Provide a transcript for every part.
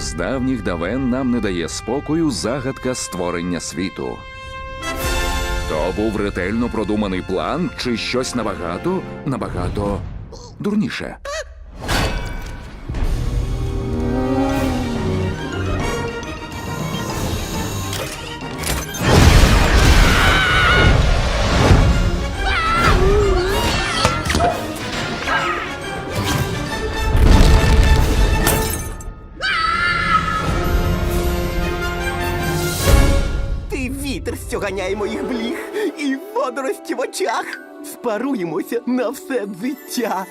З давніх давен нам не дає спокою загадка створення світу. То був ретельно продуманий план чи щось набагато, набагато дурніше. Вітер, що ганяє моїх бліг, і водорості в очах. Спаруємося на все життя.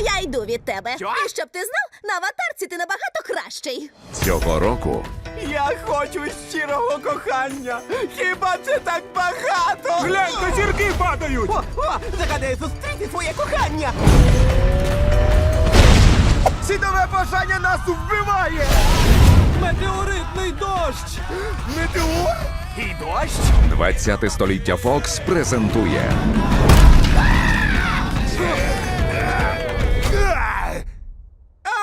Я йду від тебе. Що? І щоб ти знав, на аватарці ти набагато кращий. Цього року Я хочу щирого кохання. Хіба це так багато? Гляньте, зірки падають! О, о, загадаю зустріти своє кохання. Світове бажання нас вбиває! Метеоритний дощ! Метеор? І дощ? 20 століття Фокс презентує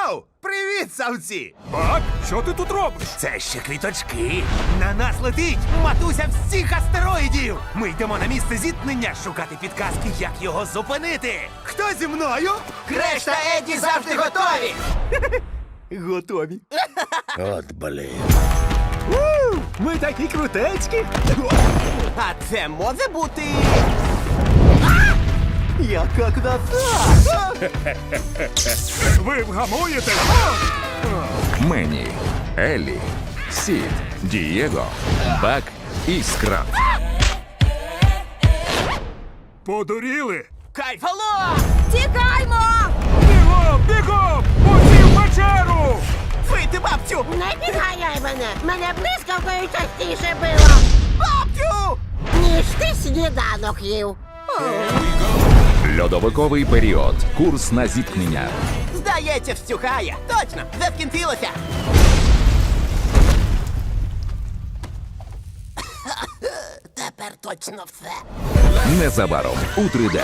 Оу, привіт, савці! Бак, що ти тут робиш? Це ще квіточки. На нас летить матуся всіх астероїдів. Ми йдемо на місце зіткнення шукати підказки, як його зупинити. Хто зі мною? Креш та Еді завжди готові. Готові. От блін. Ми такі крутецькі! А це може бути. А! Яка краса! Ви вгамуєте? Мені, Еллі, Сід, Дієго, Бак і Скраб. Подуріли? Кайфало! Тікаймо! Бігом, бігом! Усі в печеру! Мене! Блискавкою частіше било, Бабцю! ніж ти сніданок їв. Льодовиковий період. Курс на зіткнення. Здається, встюхає. Точно, заскінчилося. Тепер точно все. Незабаром у 3D.